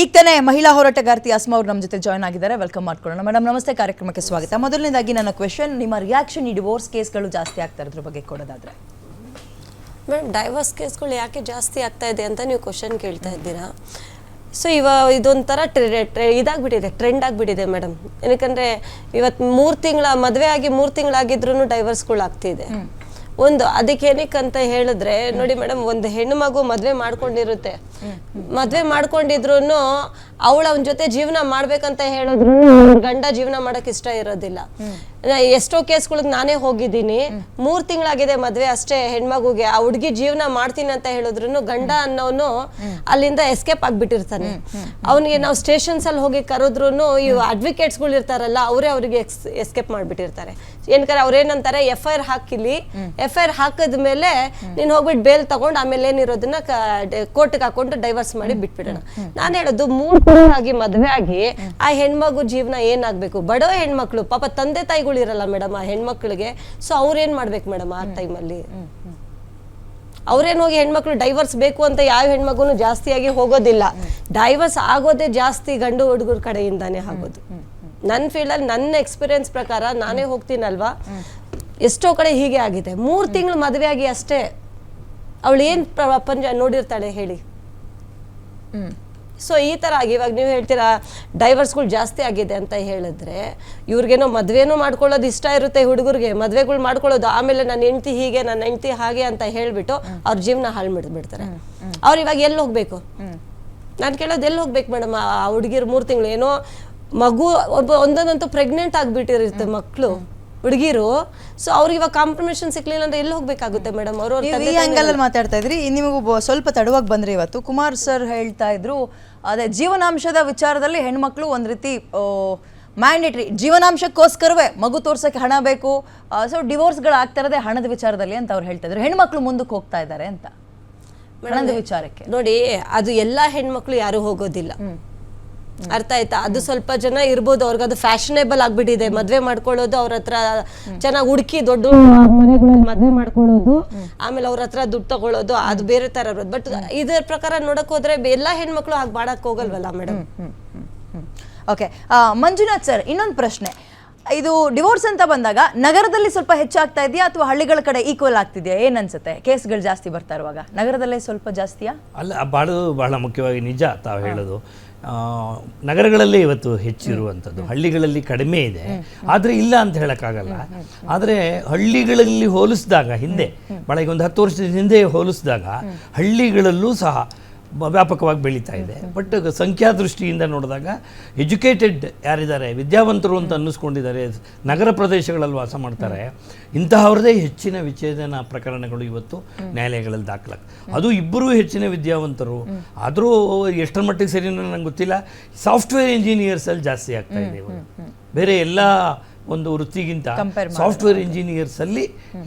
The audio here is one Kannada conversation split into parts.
ಈಗ ತಾನೇ ಮಹಿಳಾ ಹೋರಾಟಗಾರ್ತಿ ಅಸ್ಮಾ ಅವರು ನಮ್ಮ ಜೊತೆ ಜಾಯ್ನ್ ಆಗಿದ್ದಾರೆ. ವೆಲ್ಕಮ್ ಮಾಡ್ಕೊಳ್ಳೋಣ. ಮೇಡಮ್ ನಮಸ್ತೆ. ಕಾರ್ಯಕ್ರಮಕ್ಕೆ ಸ್ವಾಗತ. ಮೊದಲನೇದಾಗಿ ನನ್ನ ಕ್ವೆಶನ್ ನಿಮ್ಮ ರಿಯಾಕ್ಷನ್ ಈ ಡಿವೋರ್ಸ್ ಕೇಸ್ಗಳು ಜಾಸ್ತಿ ಆಗ್ತಾ ಇರೋದ್ರ ಬಗ್ಗೆ ಕೊಡೋದಾದ್ರೆ? ಮೇಡಮ್ ಡೈವರ್ಸ್ ಕೇಸ್ಗಳು ಯಾಕೆ ಜಾಸ್ತಿ ಆಗ್ತಾ ಇದೆ ಅಂತ ನೀವು ಕ್ವಶನ್ ಕೇಳ್ತಾ ಇದ್ದೀರಾ? ಸೊ ಇವ ಇದೊಂಥರ ಟ್ರೆ ಇದಾಗ್ಬಿಟ್ಟಿದೆ ಟ್ರೆಂಡ್ ಆಗಿಬಿಟ್ಟಿದೆ ಮೇಡಮ್ ಏನಕ್ಕಂದ್ರೆ ಇವತ್ತು ಮೂರು ತಿಂಗಳ ಮದುವೆ ಆಗಿ ಮೂರು ತಿಂಗಳಾಗಿದ್ರು ಡೈವರ್ಸ್ಗಳು ಆಗ್ತಿದೆ. ಒಂದು ಅದಕ್ಕೆ ಏನಕ್ಕೆ ಅಂತ ಹೇಳಿದ್ರೆ ನೋಡಿ ಮೇಡಮ್ ಒಂದು ಹೆಣ್ಣು ಮಗು ಮದುವೆ ಮಾಡ್ಕೊಂಡಿರುತ್ತೆ. ಮದುವೆ ಮಾಡ್ಕೊಂಡಿದ್ರು ಅವಳ ಅವನ ಜೊತೆ ಜೀವನ ಮಾಡ್ಬೇಕಂತ ಹೇಳಿದ್ರು ಗಂಡ ಜೀವನ ಮಾಡಕ್ ಇಷ್ಟ ಇರೋದಿಲ್ಲ. ಎಷ್ಟೋ ಕೇಸ್ಗಳಿಗೆ ನಾನೇ ಹೋಗಿದ್ದೀನಿ. ಮೂರ್ ತಿಂಗಳಾಗಿದೆ ಮದ್ವೆ ಅಷ್ಟೇ ಹೆಣ್ಮಗುಗೆ. ಆ ಹುಡುಗಿ ಜೀವನ ಮಾಡ್ತೀನಿ ಅಂತ ಹೇಳಿದ್ರು ಗಂಡ ಅನ್ನೋನು ಅಲ್ಲಿಂದ ಎಸ್ಕೇಪ್ ಆಗ್ಬಿಟ್ಟಿರ್ತಾನೆ. ಅವನಿಗೆ ನಾವು ಸ್ಟೇಷನ್ಸ್ ಅಲ್ಲಿ ಹೋಗಿ ಕರೆದ್ರು ಇವು ಅಡ್ವೊಕೇಟ್ಸ್ಗಳು ಇರ್ತಾರಲ್ಲ, ಅವರೇ ಅವರಿಗೆ ಎಸ್ಕೇಪ್ ಮಾಡ್ಬಿಟ್ಟಿರ್ತಾರೆ. ಏನ್ಕಂದ್ರೆ ಅವ್ರೇನಂತಾರೆ ಎಫ್ ಐ ಆರ್ ಹಾಕಿಲಿ. ಎಫ್ ಐ ಆರ್ ಹಾಕಿದ ಮೇಲೆ ನೀನ್ ಹೋಗ್ಬಿಟ್ಟು ಬೇಲ್ ತಗೊಂಡು ಆಮೇಲೆ ಏನಿರೋದನ್ನ ಕೋರ್ಟ್ಗೆ ಹಾಕೊಂಡು ಡೈವರ್ಸ್ ಮಾಡಿ ಬಿಟ್ಬಿಡೋಣ. ನಾನು ಹೇಳೋದು ಮೂರ್ ತಿಂಗಳಾಗಿ ಮದ್ವೆ ಆಗಿ ಆ ಹೆಣ್ಮಗು ಜೀವನ ಏನಾಗ್ಬೇಕು? ಬಡವ ಹೆಣ್ಮಕ್ಳು ಪಾಪ ತಂದೆ ತಾಯಿಗಳು ಇರಲ್ಲ ಮೇಡಮ್ ಆ ಹೆಣ್ಮಕ್ಳಿಗೆ. ಸೊ ಅವ್ರೇನ್ ಮಾಡ್ಬೇಕು ಮೇಡಮ್ ಆ ಟೈಮಲ್ಲಿ ಅವ್ರೇನ್ ಹೋಗಿ ಹೆಣ್ಮಕ್ಳು ಡೈವರ್ಸ್ ಬೇಕು ಅಂತ ಯಾವ ಹೆಣ್ಮಗುನು ಜಾಸ್ತಿಯಾಗಿ ಹೋಗೋದಿಲ್ಲ. ಡೈವರ್ಸ್ ಆಗೋದೇ ಜಾಸ್ತಿ ಗಂಡು ಹುಡುಗರ ಕಡೆಯಿಂದಾನೇ ಆಗೋದು. ನನ್ನ ಫೀಲ್ಡಲ್ಲಿ ನನ್ನ ಎಕ್ಸ್ಪೀರಿಯನ್ಸ್ ಪ್ರಕಾರ ನಾನೇ ಹೋಗ್ತೀನಲ್ವಾ? ಎಷ್ಟೋ ಕಡೆ ಹೀಗೆ ಆಗಿದೆ. ಮೂರು ತಿಂಗಳು ಮದುವೆ ಆಗಿ ಅಷ್ಟೇ. ಅವಳು ಏನು ಪ್ರಪಂಚ ನೋಡಿರ್ತಾಳೆ ಹೇಳಿ. ಸೊ ಈ ಥರ ಆಗಿ ಇವಾಗ ನೀವು ಹೇಳ್ತೀರಾ ಡೈವರ್ಸ್ಗಳು ಜಾಸ್ತಿ ಆಗಿದೆ ಅಂತ ಹೇಳಿದ್ರೆ ಇವ್ರಿಗೇನೋ ಮದುವೆನೂ ಮಾಡ್ಕೊಳ್ಳೋದು ಇಷ್ಟ ಇರುತ್ತೆ ಹುಡುಗರಿಗೆ ಮದುವೆಗಳು ಮಾಡ್ಕೊಳ್ಳೋದು ಆಮೇಲೆ ನನ್ನ ಹೆಂಡ್ತಿ ಹೀಗೆ ನನ್ನ ಹೆಂಡ್ತಿ ಹಾಗೆ ಅಂತ ಹೇಳಿಬಿಟ್ಟು ಅವ್ರ ಜೀವನ ಹಾಳು ಬಿಡ್ತಾರೆ ಅವ್ರು ಇವಾಗ ಎಲ್ಲಿ ಹೋಗಬೇಕು? ನಾನು ಕೇಳೋದು ಎಲ್ಲಿ ಹೋಗ್ಬೇಕು ಮೇಡಮ್? ಆ ಹುಡುಗಿರು ಮೂರು ತಿಂಗಳು ಏನೋ ಮಗು ಒಬ್ಬ ಒಂದೊಂದಂತೂ ಪ್ರೆಗ್ನೆಂಟ್ ಆಗಿಬಿಟ್ಟಿರುತ್ತೆ ಮಕ್ಕಳು ಹುಡುಗಿರು. ಸೊ ಅವ್ರಿಗೆ ಇವಾಗ ಕಾಂಪ್ರಮೇಷನ್ ಸಿಕ್ಲಿಲ್ಲ ಅಂದ್ರೆ ಎಲ್ಲಿ ಹೋಗ್ಬೇಕಾಗುತ್ತೆ ಮೇಡಮ್ ಅವರು ನೀವು ಈ ಆಂಗಲ್ ಅಲ್ಲಿ ಮಾತಾಡ್ತಾ ಇದ್ರಿ. ನಿಮಗೂ ಸ್ವಲ್ಪ ತಡವಾಗಿ ಬಂದ್ರಿ ಇವತ್ತು. ಕುಮಾರ್ ಸರ್ ಹೇಳ್ತಾ ಇದ್ರು ಅದೇ ಜೀವನಾಂಶದ ವಿಚಾರದಲ್ಲಿ ಹೆಣ್ಮಕ್ಳು ಒಂದ್ ರೀತಿ ಮ್ಯಾಂಡೇಟ್ರಿ ಜೀವನಾಂಶಕ್ಕೋಸ್ಕರವೇ ಮಗು ತೋರ್ಸಕ್ಕೆ ಹಣ ಬೇಕು. ಸೊ ಡಿವೋರ್ಸ್ಗಳು ಆಗ್ತಾ ಇರೋದೇ ಹಣದ ವಿಚಾರದಲ್ಲಿ ಅಂತ ಅವ್ರು ಹೇಳ್ತಾ ಇದ್ರು. ಹೆಣ್ಮಕ್ಳು ಮುಂದಕ್ಕೆ ಹೋಗ್ತಾ ಇದ್ದಾರೆ ಅಂತ. ಹಣದ ವಿಚಾರಕ್ಕೆ. ನೋಡಿ ಅದು ಎಲ್ಲಾ ಹೆಣ್ಮಕ್ಳು ಯಾರು ಹೋಗೋದಿಲ್ಲ. ಅರ್ಥ ಆಯ್ತಾ? ಅದು ಸ್ವಲ್ಪ ಜನ ಇರ್ಬೋದು ಅವ್ರಿಗೆ ಅದು ಫ್ಯಾಷನೇಬಲ್ ಆಗ್ಬಿಟ್ಟಿದೆ. ಮದ್ವೆ ಮಾಡ್ಕೊಳ್ಳೋದು ಅವ್ರ ಹತ್ರ ಚೆನ್ನಾಗಿ ಹುಡುಕಿ ದೊಡ್ಡ ಮನೆಗಳಲ್ಲಿ ಮದ್ವೆ ಮಾಡ್ಕೊಳ್ಳೋದು. ಆಮೇಲೆ ಅವ್ರ ಹತ್ರ ದುಡ್ಡು ತಗೊಳ್ಳೋದು ಅದು ಬೇರೆ ತರ ಇರೋದು. ಬಟ್ ಇದರ ಪ್ರಕಾರ ನೋಡಕ್ ಹೋದ್ರೆ ಎಲ್ಲಾ ಹೆಣ್ಮಕ್ಳು ಹಾಗೆ ಮಾಡಕ್ ಹೋಗಲ್ವಲ್ಲ ಮೇಡಮ್ ಓಕೆ ಮಂಜುನಾಥ್ ಸರ್ ಇನ್ನೊಂದು ಪ್ರಶ್ನೆ. ಇದು ಡಿವೋರ್ಸ್ ಅಂತ ಬಂದಾಗ ನಗರದಲ್ಲಿ ಸ್ವಲ್ಪ ಹೆಚ್ಚಾಗ್ತಾ ಇದೆಯಾ ಅಥವಾ ಹಳ್ಳಿಗಳ ಕಡೆ ಈಕ್ವಲ್ ಆಗ್ತಿದೆಯಾ? ಏನ್ ಅನ್ಸುತ್ತೆ? ಕೇಸ್ಗಳು ಜಾಸ್ತಿ ಬರ್ತಾ ಇರುವಾಗ ನಗರದಲ್ಲೇ ಸ್ವಲ್ಪ ಜಾಸ್ತಿಯಾ? ಅಲ್ಲ ಭಾಳ ಬಹಳ ಮುಖ್ಯವಾಗಿ ನಿಜ ತಾವು ಹೇಳೋದು. ನಗರಗಳಲ್ಲೇ ಇವತ್ತು ಹೆಚ್ಚಿರುವಂಥದ್ದು ಹಳ್ಳಿಗಳಲ್ಲಿ ಕಡಿಮೆ ಇದೆ. ಆದರೆ ಇಲ್ಲ ಅಂತ ಹೇಳೋಕ್ಕಾಗಲ್ಲ. ಆದರೆ ಹಳ್ಳಿಗಳಲ್ಲಿ ಹೋಲಿಸಿದಾಗ ಹಿಂದೆ ಬಳಗೆ ಒಂದು ಹತ್ತು ವರ್ಷದ ಹಿಂದೆ ಹೋಲಿಸಿದಾಗ ಹಳ್ಳಿಗಳಲ್ಲೂ ಸಹ ವ್ಯಾಪಕವಾಗಿ ಬೆಳೀತಾ ಇದೆ. ಬಟ್ ಸಂಖ್ಯಾ ದೃಷ್ಟಿಯಿಂದ ನೋಡಿದಾಗ ಎಜುಕೇಟೆಡ್ ಯಾರಿದ್ದಾರೆ ವಿದ್ಯಾವಂತರು ಅಂತ ಅನ್ನಿಸ್ಕೊಂಡಿದ್ದಾರೆ ನಗರ ಪ್ರದೇಶಗಳಲ್ಲಿ ವಾಸ ಮಾಡ್ತಾರೆ. ಇಂತಹವ್ರದೇ ಹೆಚ್ಚಿನ ವಿಚ್ಛೇದನ ಪ್ರಕರಣಗಳು ಇವತ್ತು ನ್ಯಾಯಾಲಯಗಳಲ್ಲಿ ದಾಖಲಾಗ ಅದು ಇಬ್ಬರೂ ಹೆಚ್ಚಿನ ವಿದ್ಯಾವಂತರು. ಆದರೂ ಎಷ್ಟರ ಮಟ್ಟಿಗೆ ಸರಿ ನಂಗೆ ಗೊತ್ತಿಲ್ಲ. ಸಾಫ್ಟ್ವೇರ್ ಇಂಜಿನಿಯರ್ಸಲ್ಲಿ ಜಾಸ್ತಿ ಆಗ್ತಾ ಇದೆ. ಬೇರೆ ಎಲ್ಲ ಒಂದು ವೃತ್ತಿಗಿಂತ ಸಾಫ್ಟ್ವೇರ್ ಇಂಜಿನಿಯರ್ಸ್ ಅಲ್ಲಿ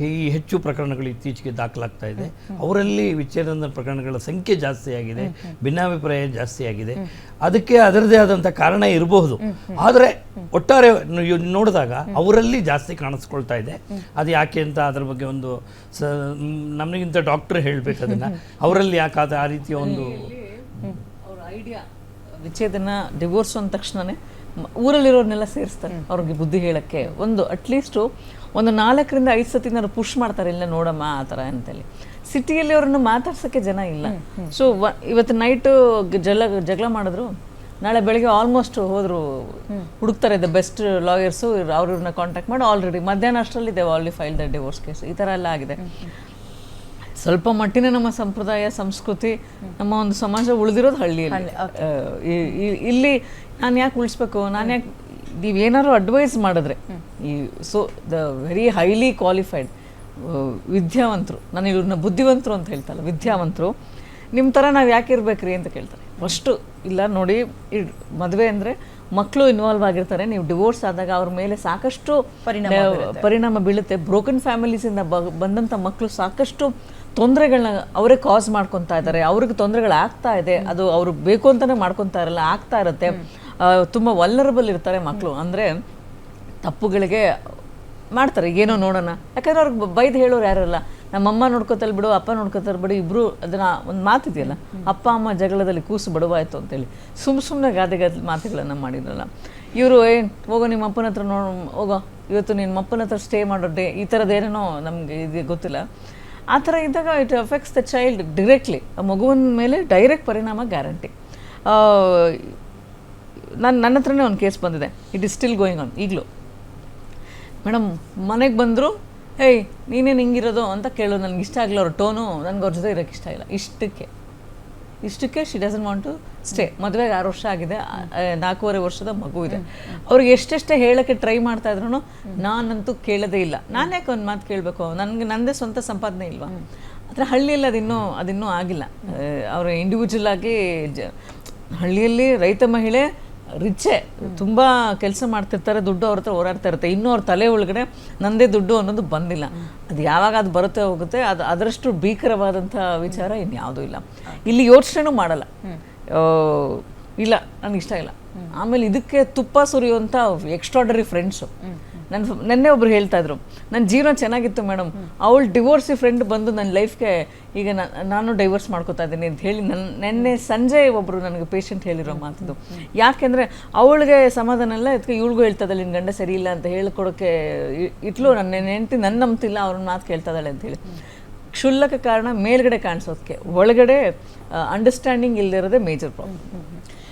ಈ ಹೆಚ್ಚು ಪ್ರಕರಣಗಳು ಇತ್ತೀಚೆಗೆ ದಾಖಲಾಗ್ತಾ ಇದೆ. ಅವರಲ್ಲಿ ವಿಚ್ಛೇದನ ಪ್ರಕರಣಗಳ ಸಂಖ್ಯೆ ಜಾಸ್ತಿ ಆಗಿದೆ ಭಿನ್ನಾಭಿಪ್ರಾಯ ಜಾಸ್ತಿ ಆಗಿದೆ. ಅದಕ್ಕೆ ಅದರದೇ ಆದಂತ ಕಾರಣ ಇರಬಹುದು. ಆದರೆ ಒಟ್ಟಾರೆ ನೋಡಿದಾಗ ಅವರಲ್ಲಿ ಜಾಸ್ತಿ ಕಾಣಿಸ್ಕೊಳ್ತಾ ಇದೆ. ಅದು ಯಾಕೆ ಅಂತ ಅದ್ರ ಬಗ್ಗೆ ಒಂದು ಸ ನಮಗಿಂತ ಡಾಕ್ಟರ್ ಹೇಳಬೇಕು ಅದನ್ನ. ಅವರಲ್ಲಿ ಯಾಕೆ ಆ ರೀತಿಯ ಒಂದು ಅವ್ರ ಐಡಿಯಾ ವಿಚ್ಛೇದನ ಡಿವೋರ್ಸ್ ಅಂದ ತಕ್ಷಣನೇ ಊರಲ್ಲಿರೋರ್ನೆಲ್ಲ ಸೇರಿಸ್ತಾರೆ. ಅವ್ರಿಗೆ ಬುದ್ಧಿ ಹೇಳಕ್ಕೆ ಒಂದು ಅಟ್ಲೀಸ್ಟು ಒಂದು ನಾಲ್ಕರಿಂದ ಐದು ಸತಿ ನಾನು ಪುಷ್ ಮಾಡ್ತಾರೆ ಇಲ್ಲ ನೋಡಮ್ಮ ಆ ಥರ ಅಂತೇಳಿ. ಸಿಟಿಯಲ್ಲಿ ಅವ್ರನ್ನ ಮಾತಾಡ್ಸೋಕ್ಕೆ ಜನ ಇಲ್ಲ. ಸೊ ಇವತ್ತು ನೈಟು ಜಗಳ ಜಗಳ ಮಾಡಿದ್ರು. ನಾಳೆ ಬೆಳಿಗ್ಗೆ ಆಲ್ಮೋಸ್ಟ್ ಹೋದರು ಹುಡುಕ್ತಾರೆ ದ ಬೆಸ್ಟ್ ಲಾಯರ್ಸು ಅವ್ರನ್ನ ಕಾಂಟ್ಯಾಕ್ಟ್ ಮಾಡಿ ಆಲ್ರೆಡಿ ಮಧ್ಯಾಹ್ನ ಅಷ್ಟರಲ್ಲಿ Dev already file the divorce case ಈ ಥರ ಎಲ್ಲ ಆಗಿದೆ. ಸ್ವಲ್ಪ ಮಟ್ಟಿನ ನಮ್ಮ ಸಂಪ್ರದಾಯ ಸಂಸ್ಕೃತಿ ನಮ್ಮ ಒಂದು ಸಮಾಜ ಉಳಿದಿರೋದು ಹಳ್ಳಿಯಲ್ಲಿ. ಇಲ್ಲಿ ನಾನು ಯಾಕೆ ಉಳಿಸ್ಬೇಕು? ನಾನು ಯಾಕೆ ನೀವು ಏನಾದ್ರು ಅಡ್ವೈಸ್ ಮಾಡಿದ್ರೆ. ಈ so the very highly qualified ವಿದ್ಯಾವಂತರು ನಾನು ಇವ್ರನ್ನ ಬುದ್ಧಿವಂತರು ಅಂತ ಹೇಳ್ತಲ್ಲ ವಿದ್ಯಾವಂತರು ನಿಮ್ಮ ಥರ ನಾವು ಯಾಕೆ ಇರ್ಬೇಕ್ರಿ ಅಂತ ಕೇಳ್ತಾರೆ. ಫಸ್ಟು ಇಲ್ಲ ನೋಡಿ ಮದುವೆ ಅಂದರೆ ಮಕ್ಕಳು ಇನ್ವಾಲ್ವ್ ಆಗಿರ್ತಾರೆ ನೀವು ಡಿವೋರ್ಸ್ ಆದಾಗ ಅವ್ರ ಮೇಲೆ ಸಾಕಷ್ಟು ಪರಿಣಾಮ ಪರಿಣಾಮ ಬೀಳುತ್ತೆ. ಬ್ರೋಕನ್ ಫ್ಯಾಮಿಲೀಸಿಂದ ಬಂದಂಥ ಮಕ್ಕಳು ಸಾಕಷ್ಟು ತೊಂದರೆಗಳನ್ನ ಅವರೇ ಕಾಸ್ ಮಾಡ್ಕೊತಾ ಇದ್ದಾರೆ. ಅವ್ರಿಗೆ ತೊಂದರೆಗಳಾಗ್ತಾ ಇದೆ. ಅದು ಅವರು ಬೇಕು ಅಂತಾನೆ ಮಾಡ್ಕೊತಾ ಇರಲ್ಲ, ಆಗ್ತಾ ಇರುತ್ತೆ. ತುಂಬ ವಲ್ಲರಬಲ್ ಇರ್ತಾರೆ ಮಕ್ಕಳು ಅಂದರೆ ತಪ್ಪುಗಳಿಗೆ ಮಾಡ್ತಾರೆ. ಏನೋ ನೋಡೋಣ. ಯಾಕಂದ್ರೆ ಅವ್ರಿಗೆ ಬೈದು ಹೇಳೋರು ಯಾರಲ್ಲ. ನಮ್ಮಮ್ಮ ನೋಡ್ಕೋತಲ್ ಬಿಡು, ಅಪ್ಪ ನೋಡ್ಕೋತಾರೆ ಬಿಡು, ಇಬ್ರು ಅದನ್ನ ಒಂದು ಮಾತಿದೆಯಲ್ಲ. ಅಪ್ಪ, ಅಮ್ಮ ಜಗಳದಲ್ಲಿ ಕೂಸು ಬಡವಾಯ್ತು ಅಂತೇಳಿ. ಸುಮ್ ಸುಮ್ಮನೆ ಗಾದೆ ಗಾದೆ ಮಾತುಗಳನ್ನು ಮಾಡಿದ್ರಲ್ಲ. ಇವರು ಏನ್, ಹೋಗೋ ನಿಮ್ಮ ಅಪ್ಪನ ಹತ್ರ ನೋಡು, ಹೋಗೋ. ಇವತ್ತು ನಿಮ್ಮ ಅಪ್ಪನ ಹತ್ರ ಸ್ಟೇ ಮಾಡೋ ಡೇ ಈ ಥರದ್ದು ಏನೇನೋ ನಮಗೆ ಇದು ಗೊತ್ತಿಲ್ಲ. ಆ ಥರ ಇದ್ದಾಗ it affects the child directly ಮಗುವಿನ ಮೇಲೆ ಡೈರೆಕ್ಟ್ ಪರಿಣಾಮ ಗ್ಯಾರಂಟಿ ನಾನು ನನ್ನ ಹತ್ರನೇ ಒಂದು ಕೇಸ್ ಬಂದಿದೆ. It is still going on ಈಗಲೂ. ಮೇಡಮ್ ಮನೆಗೆ ಬಂದರು, ಹೇಯ್, ನೀನೇನು ಹಿಂಗಿರೋದು? ಅಂತ ಕೇಳೋದು. ನನಗೆ ಇಷ್ಟ ಆಗಲ್ಲ ಅವ್ರ ಟೋನು ನನಗೆ ಅವ್ರ ಜೊತೆ ಇರೋಕ್ಕೆ ಇಷ್ಟ ಇಲ್ಲ. ಇಷ್ಟಕ್ಕೆ. ಇಷ್ಟಕ್ಕೆ she doesn't want to stay ಮದುವೆಗೆ ಆರು ವರ್ಷ ಆಗಿದೆ. ನಾಲ್ಕೂವರೆ ವರ್ಷದ ಮಗು ಇದೆ. ಅವ್ರಿಗೆ ಎಷ್ಟೆಷ್ಟೇ ಹೇಳೋಕ್ಕೆ ಟ್ರೈ ಮಾಡ್ತಾ ಇದ್ರು ನಾನಂತೂ ಕೇಳೋದೇ ಇಲ್ಲ. ನಾನು ಯಾಕೆ ಒಂದು ಮಾತು ಕೇಳಬೇಕು? ನನಗೆ ನನ್ನದೇ ಸ್ವಂತ ಸಂಪಾದನೆ ಇಲ್ವಾ? ಆದರೆ ಹಳ್ಳಿಯಲ್ಲಿ ಅದಿನ್ನೂ ಅದಿನ್ನೂ ಆಗಿಲ್ಲ. ಅವರು ಇಂಡಿವಿಜುವಲ್ ಆಗಿ ಹಳ್ಳಿಯಲ್ಲಿ ರೈತ ಮಹಿಳೆ ರಿಚ್ಚೆ ತುಂಬ ಕೆಲಸ ಮಾಡ್ತಿರ್ತಾರೆ ದುಡ್ಡು ಅವ್ರ ಹತ್ರ ಓಡಾಡ್ತಾ ಇರುತ್ತೆ. ಇನ್ನೂ ಅವ್ರ ತಲೆ ಒಳಗಡೆ ನಂದೇ ದುಡ್ಡು ಅನ್ನೋದು ಬಂದಿಲ್ಲ. ಅದು ಯಾವಾಗ ಅದು ಬರುತ್ತೆ ಹೋಗುತ್ತೆ ಅದು ಅದರಷ್ಟು ಭೀಕರವಾದಂಥ ವಿಚಾರ ಇನ್ಯಾವುದೂ ಇಲ್ಲ. ಇಲ್ಲಿ ಯೋಚನೆನೂ ಮಾಡಲ್ಲ. ಇಲ್ಲ ನನಗೆ ಇಷ್ಟ ಇಲ್ಲ. ಆಮೇಲೆ ಇದಕ್ಕೆ ತುಪ್ಪ ಸುರಿಯುವಂಥ ಎಕ್ಸ್ಟ್ರಾಡರಿ ಫ್ರೆಂಡ್ಸು ನನ್ನ ನೆನ್ನೆ ಒಬ್ರು ಹೇಳ್ತಾ ಇದ್ರು ನನ್ನ ಜೀವನ ಚೆನ್ನಾಗಿತ್ತು ಮೇಡಮ್ ಅವಳು ಡಿವೋರ್ಸಿ ಫ್ರೆಂಡ್ ಬಂದು ನನ್ನ ಲೈಫ್ಗೆ ಈಗ ನಾನು ಡೈವರ್ಸ್ ಮಾಡ್ಕೋತಾ ಇದ್ದೀನಿ ಅಂತ ಹೇಳಿ ನನ್ನ ನೆನ್ನೆ ಸಂಜೆ ಒಬ್ಬರು ನನಗೆ ಪೇಷಂಟ್ ಹೇಳಿರೋ ಮಾತದು. ಯಾಕೆಂದರೆ ಅವಳಿಗೆ ಸಮಾಧಾನ ಇಲ್ಲ, ಅದಕ್ಕೆ ಇವಳಿಗೂ ಹೇಳ್ತಾ ಇದ್ದಾಳೆ ನಿನ್ನ ಗಂಡ ಸರಿ ಇಲ್ಲ ಅಂತ ಹೇಳ್ಕೊಡೋಕ್ಕೆ ಇಟ್ಲು ನನ್ನ ಹೆಂಡತಿ ನನ್ನ ನಂಬ್ತಿಲ್ಲ, ಅವ್ರ ಮಾತು ಕೇಳ್ತಾ ಇದ್ದಾಳೆ ಅಂತ ಹೇಳಿ. ಕ್ಷುಲ್ಲಕ ಕಾರಣ ಮೇಲ್ಗಡೆ ಕಾಣಿಸೋದಕ್ಕೆ ಒಳಗಡೆ ಅಂಡರ್ಸ್ಟ್ಯಾಂಡಿಂಗ್ ಇಲ್ಲದಿರೋದೇ ಮೇಜರ್ ಪ್ರಾಬ್ಲಮ್